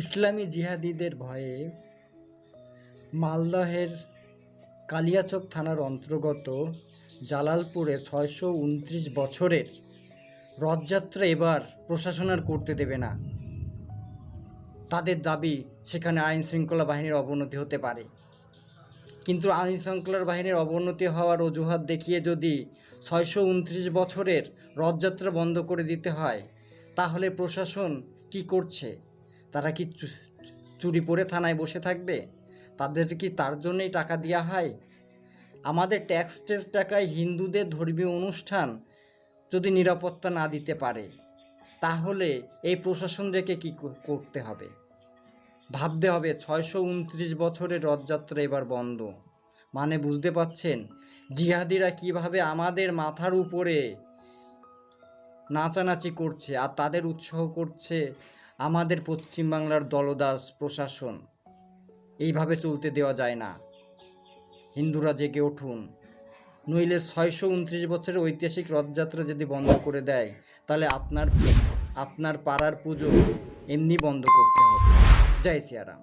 ইসলামী জিহাদিদের ভয়ে মালদহের কালিয়াচক থানার অন্তর্গত জালালপুরে ছয়শো উনত্রিশ বছরের রথযাত্রা এবার প্রশাসন আর করতে দেবে না। তাদের দাবি, সেখানে আইন শৃঙ্খলা বাহিনীর অবনতি হতে পারে। কিন্তু আইন শৃঙ্খলার বাহিনীর অবনতি হওয়ার অজুহাত দেখিয়ে যদি ছয়শো উনত্রিশ বছরের রথযাত্রা বন্ধ করে দিতে হয়, তাহলে প্রশাসন কি করছে? তারা কি চুরি পরে থানায় বসে থাকবে? তাদের কি তার জন্যই টাকা দেওয়া হয়? আমাদের ট্যাক্স টেক্স টাকায় হিন্দুদের ধর্মীয় অনুষ্ঠান যদি নিরাপত্তা না দিতে পারে, তাহলে এই প্রশাসনদেরকে কি কো- করতে হবে? ভাবতে হবে ছয়শো উনত্রিশ বছরের রথযাত্রা এবার বন্ধ। মানে বুঝতে পাচ্ছেন জিহাদিরা কীভাবে আমাদের মাথার উপরে নাচানাচি করছে আর তাদের উৎসাহ করছে আমাদের পশ্চিমবাংলার দলদাস প্রশাসন। এইভাবে চলতে দেওয়া যায় না। হিন্দুরা জেগে উঠুন। নইলে ছয়শো উনত্রিশ বছরের ঐতিহাসিক রথযাত্রা যদি বন্ধ করে দেয়, তাহলে আপনার আপনার পাড়ার পুজো এমনি বন্ধ করতে হবে। জয় সিয়ারাম।